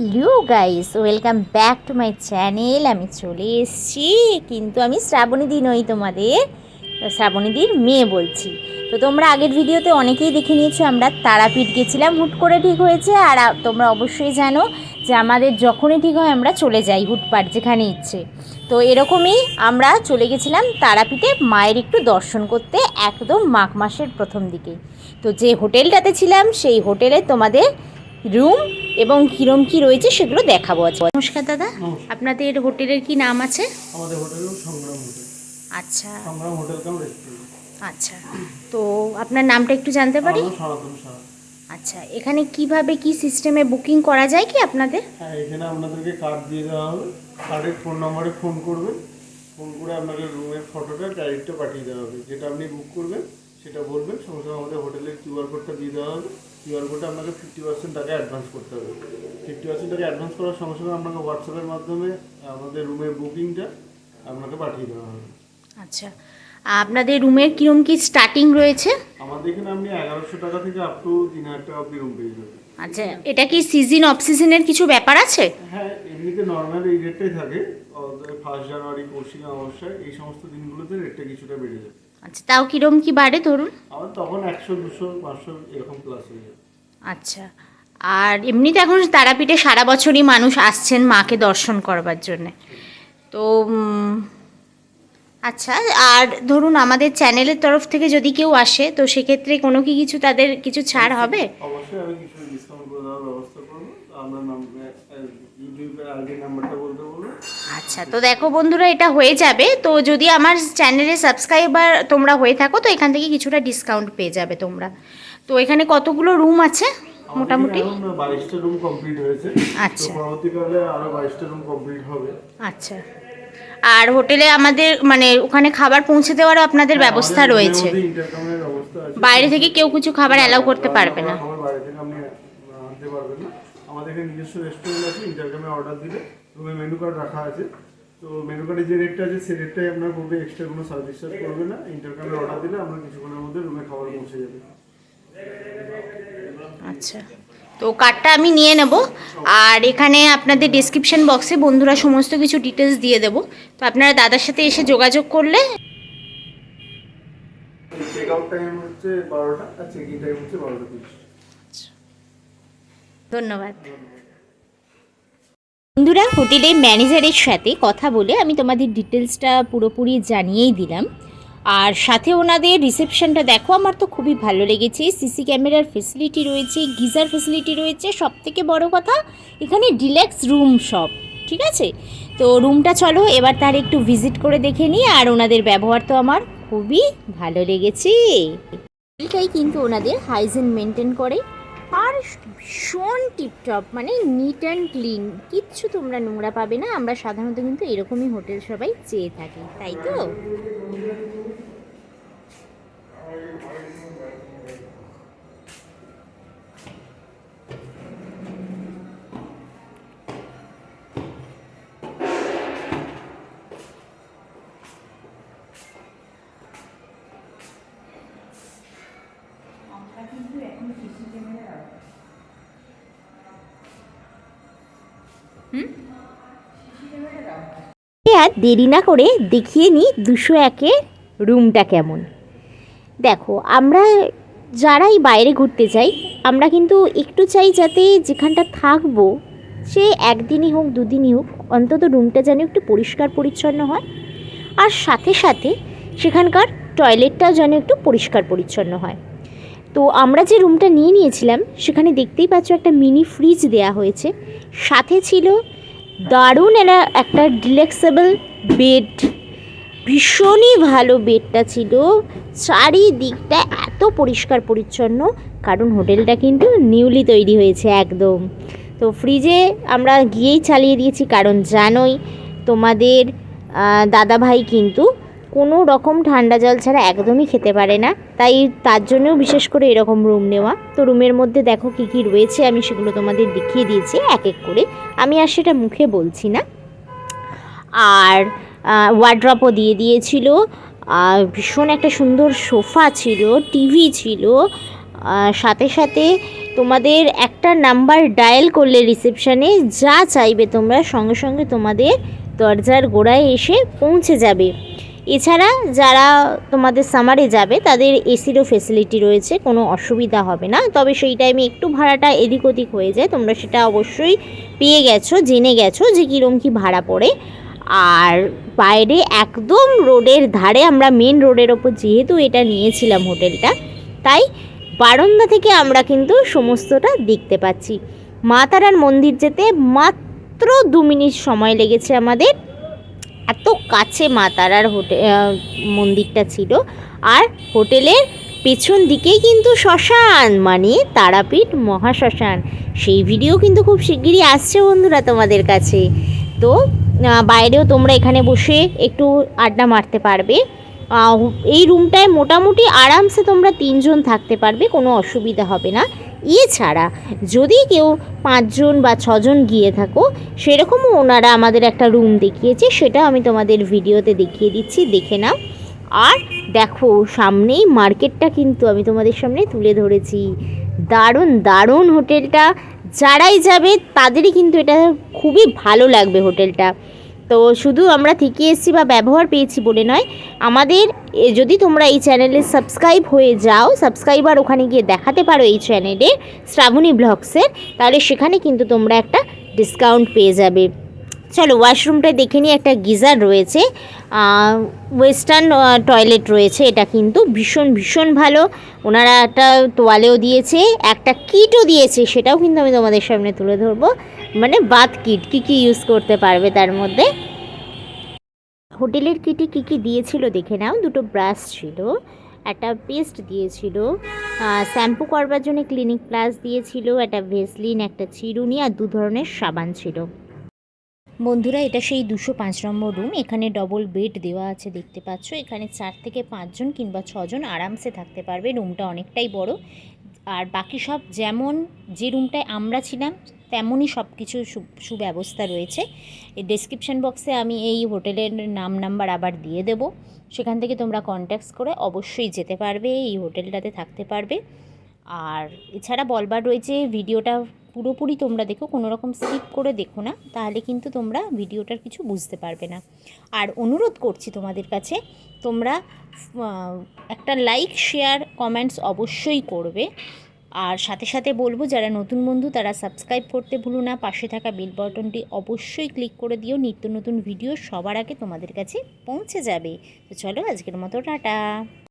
Hello guys welcome back to my channel আমি চলে এসেছি, কিন্তু আমি শ্রাবণী শ্রাবণীদি নই তোমাদের শ্রাবণীদির মেয়ে বলছি। তো তোমরা আগের ভিডিওতে অনেকেই দেখে নিয়েছো, আমরা তারাপীঠ গেছিলাম, হুট করে ঠিক হয়েছে। আর তোমরা অবশ্যই জানো যে আমাদের যখনই ঠিক হয়, আমরা চলে যাই হুটপাট যেখানে ইচ্ছে। তো এরকমই আমরা চলে গেছিলাম তারাপীঠে মায়ের একটু দর্শন করতে, একদম মাঘ মাসের প্রথম দিকে। তো যে হোটেলটাতে ছিলাম সেই হোটেলে তোমাদের রুম এবং কিরম কি রয়েছে সেগুলো দেখাবো আজ নমস্কার দাদা আপনাদের হোটেলের কি নাম আছে? আমাদের হোটেল সংগ্রাম হোটেল। আচ্ছা। সংগ্রাম হোটেল কাম রেস্টুরেন্ট আচ্ছা। তো আপনার নামটা একটু জানতে পারি? আচ্ছা এখানে কীভাবে কি সিস্টেমে বুকিং করা যায় কি আপনাদের? হ্যাঁ এখানে আপনাদেরকে কার্ড দিয়ে দেওয়া হবে। কার্ডের ফোন নম্বরে ফোন করবেন। ফোন করে আপনাকে রুমের ফটোটা ডাইরেক্টে পাঠিয়ে দেওয়া হবে। যেটা আপনি বুক করবেন সেটা বলবেন। সঙ্গে সঙ্গে আমাদের হোটেলের কিউআর কোডটা দিয়ে দেওয়া হবে। কিউআর কোডে আপনাকে ফিফটি পার্সেন্ট টাকা অ্যাডভান্স করতে হবে। ফিফটি পার্সেন্ট টাকা অ্যাডভান্স করার সঙ্গে সঙ্গে আপনাকে হোয়াটসঅ্যাপের মাধ্যমে আমাদের রুমের বুকিংটা আপনাকে পাঠিয়ে দেওয়া হবে। আচ্ছা। আপনাদের রুমের কিরম কি স্টার্টিং রয়েছে? আমাদের এখানে আপনি এগারোশো টাকা থেকে আপ টু তিন হাজার টাকা অব্দি রুম পেয়ে যাবেন। আচ্ছা এটা কি সিজন অফ সিজনের কিছু ব্যাপার আছে? হ্যাঁ এমনিতে নর্মাল এই রেটটাই থাকে। ফার্স্ট জানুয়ারি কৌশিক অমাবস্যায় এই সমস্ত দিনগুলোতে রেটটা কিছুটা বেড়ে যায় আচ্ছা তাও কিরম কি বাড়ে ধরুন? আমার তখন একশো দুশো পাঁচশো এরকম প্লাস হয়ে যায়। আচ্ছা আর এমনিতে এখন তারাপীঠে সারা বছরই মানুষ আসছেন মাকে দর্শন করবার জন্যে। তো আচ্ছা আর ধরুন আমাদের চ্যানেলের তরফ থেকে যদি কেউ আসে তো সেক্ষেত্রে কোনো কি কিছু তাদের কিছু ছাড় হবে? অবশ্যই আমি কিছু ডিসকাউন্ট করে দেওয়ার ব্যবস্থা করব। আমরা ইউটিউবের আইডি নাম্বারটা বলতে বলব। আচ্ছা তো দেখো বন্ধুরা এটা হয়ে যাবে। তো যদি আমার চ্যানেলে সাবস্ক্রাইবার তোমরা হয়ে থাকো তো এখান থেকে কিছুটা ডিসকাউন্ট পেয়ে যাবে তোমরা। তো এখানে কতগুলো রুম আছে? মোটামুটি? বাইশটা রুম কমপ্লিট হয়েছে। আচ্ছা। পরবর্তীকালে আরও বাইশটা রুম কমপ্লিট হবে। আচ্ছা। আর হোটেলে আমাদের মানে ওখানে খাবার পৌঁছে দেওয়ারও আপনাদের ব্যবস্থা রয়েছে। ইন্টারকমের ব্যবস্থা আছে। বাইরে থেকে কেউ কিছু খাবার অ্যালাউ করতে পারবে না। আমাদের নিজস্ব রেস্টুরেন্ট আছে ইন্টারগ্রামে অর্ডার দিলে রুমে মেনু কার্ড রাখা আছে। তো মেনু কার্ডে যে রেটটা আছে সেই রেটটাই আপনার পড়বে এক্সট্রা কোনো সার্ভিস চার্জ করবে না। ইন্টারগ্রামে অর্ডার দিলে আমরা কিছুক্ষণের মধ্যে রুমে খাবার পৌঁছে যাবে। আচ্ছা। তো কার্ডটা আমি নিয়ে নেব। আর এখানে আপনাদের ডিসক্রিপশন বক্সে বন্ধুরা সমস্ত কিছু ডিটেলস দিয়ে দেবো। তো আপনারা দাদার সাথে এসে যোগাযোগ করলে চেক বন্ধুরা হোটেলের ম্যানেজারের সাথে কথা বলে আমি তোমাদের ডিটেলসটা পুরোপুরি জানিয়েই দিলাম। আর সাথে ওনাদের রিসেপশনটা দেখো, আমার তো খুবই ভালো লেগেছে। সিসি ক্যামেরার ফেসিলিটি রয়েছে, গিজার ফেসিলিটি রয়েছে সব থেকে বড় কথা, এখানে ডিলেক্স রুম সব, ঠিক আছে? তো রুমটা চলো, এবার তার একটু ভিজিট করে দেখে নিই, আর ওনাদের ব্যবহার তো আমার খুবই ভালো লেগেছে। এটাই কিন্তু ওনাদের হাইজিন মেনটেন করে। আর ভীষণ টিপটপ মানে নিট অ্যান্ড ক্লিন কিচ্ছু তোমরা নোংরা পাবে না, আমরা সাধারণত কিন্তু এরকমই হোটেল সবাই চেয়ে থাকি, তাই তো? আর দেরি না করে দেখিয়ে নিই দুশো একের রুমটা কেমন। দেখো আমরা যারাই বাইরে ঘুরতে যাই আমরা কিন্তু একটু চাই যাতে যেখানটা থাকব সে একদিনই হোক দুদিনই হোক অন্তত রুমটা যেন একটু পরিষ্কার পরিচ্ছন্ন হয়। আর সাথে সাথে সেখানকার টয়লেটটাও যেন একটু পরিষ্কার পরিচ্ছন্ন হয়। তো আমরা যে রুমটা নিয়ে নিয়েছিলাম, সেখানে দেখতেই পাচ্ছ একটা মিনি ফ্রিজ দেয়া হয়েছে। সাথে ছিল দারুণ এরা একটা ডিলেক্সেবল বেড ভীষণই ভালো বেডটা ছিল। চারিদিকটা এত পরিষ্কার পরিচ্ছন্ন, কারণ হোটেলটা কিন্তু নিউলি তৈরি হয়েছে একদম। তো ফ্রিজে আমরা গিয়েই চালিয়ে দিয়েছি, কারণ জানোই তোমাদের দাদাভাই কিন্তু কোনো রকম ঠান্ডা জল ছাড়া একদমই খেতে পারে না। তাই তার জন্যও বিশেষ করে এরকম রুম নেওয়া। তো রুমের মধ্যে দেখো কী কী রয়েছে, আমি সেগুলো তোমাদের দেখিয়ে দিয়েছি এক এক করে। আমি আর সেটা মুখে বলছি না। আর ওয়ার্ড্রপও দিয়ে দিয়েছিল। ভীষণ একটা সুন্দর সোফা ছিল টিভি ছিল। সাথে সাথে তোমাদের একটা নাম্বার ডায়াল করলে রিসেপশানে যা চাইবে তোমরা সঙ্গে সঙ্গে তোমাদের দরজার গোড়ায় এসে পৌঁছে যাবে। এছাড়া যারা তোমাদের সামারে যাবে, তাদের এসিরও ফেসিলিটি রয়েছে, কোনো অসুবিধা হবে না। তবে সেই টাইমে একটু ভাড়াটা এদিক ওদিক হয়ে যায়। তোমরা সেটা অবশ্যই পেয়ে গেছো, জেনে গেছো যে কীরম কী ভাড়া পড়ে। আর বাইরে একদম রোডের ধারে, আমরা মেন রোডের ওপর যেহেতু এটা নিয়েছিলাম হোটেলটা, তাই বারান্দা থেকে আমরা কিন্তু সমস্তটা দেখতে পাচ্ছি। মা তারার মন্দির যেতে মাত্র দু মিনিট সময় লেগেছে আমাদের। এত কাছে মা তারার হোটে মন্দিরটা ছিল। আর হোটেলের পেছন দিকেই কিন্তু শ্মশান মানে তারাপীঠ মহাশ্মশান। সেই ভিডিও কিন্তু খুব শিগগিরই আসছে বন্ধুরা তোমাদের কাছে। তো বাইরেও তোমরা এখানে বসে একটু আড্ডা মারতে পারবে। এই রুমটায় মোটামুটি আরামসে তোমরা তিনজন থাকতে পারবে, কোনো অসুবিধা হবে না। এছাড়া যদি কেউ পাঁচজন বা ছজন গিয়ে থাকো, সেরকমও ওনারা আমাদের একটা রুম দেখিয়েছে, সেটা আমি তোমাদের ভিডিওতে দেখিয়ে দিচ্ছি, দেখে নাও। আর দেখো, সামনেই মার্কেটটা কিন্তু আমি তোমাদের সামনে তুলে ধরেছি। দারুণ দারুণ হোটেলটা। যারাই যাবে, তাদেরই কিন্তু এটা খুবই ভালো লাগবে হোটেলটা। তো শুধু আমরা থেকে এসেছি বা ব্যবহার পেয়েছি বলে নয়, আমাদের যদি তোমরা এই চ্যানেলে সাবস্ক্রাইব হয়ে যাও, সাবস্ক্রাইবার ওখানে গিয়ে দেখাতে পারো এই চ্যানেলে শ্রাবণী ব্লগসের, তাহলে সেখানে কিন্তু তোমরা একটা ডিসকাউন্ট পেয়ে যাবে। চলো ওয়াশরুমটায় দেখে নিই, একটা গিজার রয়েছে ওয়েস্টার্ন টয়লেট রয়েছে, এটা কিন্তু ভীষণ ভীষণ ভালো। ওনারা একটা তোয়ালেও দিয়েছে, একটা কিটও দিয়েছে, সেটাও কিন্তু আমি তোমাদের সামনে তুলে ধরবো। মানে বাথ কিট, কী কী ইউজ করতে পারবে তার মধ্যে? হোটেলের কিটে কী কী দিয়েছিল দেখে নাও। দুটো ব্রাশ ছিল, একটা পেস্ট দিয়েছিল শ্যাম্পু করবার জন্য ক্লিনিক প্লাস দিয়েছিল, একটা ভেসলিন, একটা চিরুনি আর দু ধরনের সাবান ছিল। বন্ধুরা, এটা সেই দুশো পাঁচ নম্বর রুম। এখানে ডবল বেড দেওয়া আছে দেখতে পাচ্ছ। এখানে চার থেকে পাঁচজন কিংবা ছজন আরামসে থাকতে পারবে। রুমটা অনেকটাই বড়। আর বাকি সব যেমন যে রুমটায় আমরা ছিলাম, তেমনই সব কিছু সুব্যবস্থা রয়েছে। এই ডেসক্রিপশন বক্সে আমি এই হোটেলের নাম নাম্বার আবার দিয়ে দেব। সেখান থেকে তোমরা কন্ট্যাক্টস করে অবশ্যই যেতে পারবে, এই হোটেলটাতে থাকতে পারবে। আর এছাড়া বলবার রয়েছে ভিডিওটা পুরোপুরি তোমরা দেখো, কোনো রকম স্কিপ করে দেখো না, তাহলে কিন্তু তোমরা ভিডিওটার কিছু বুঝতে পারবে না। আর অনুরোধ করছি তোমাদের কাছে, তোমরা একটা লাইক শেয়ার কমেন্টস অবশ্যই করবে। আর সাথে সাথে বলব, যারা নতুন বন্ধু, তারা সাবস্ক্রাইব করতে ভুলো না। পাশে থাকা বেল বাটনটি অবশ্যই ক্লিক করে দিও। নিত্য নতুন ভিডিও সবার আগে তোমাদের কাছে পৌঁছে যাবে। তো চলো, আজকের মতো টাটা।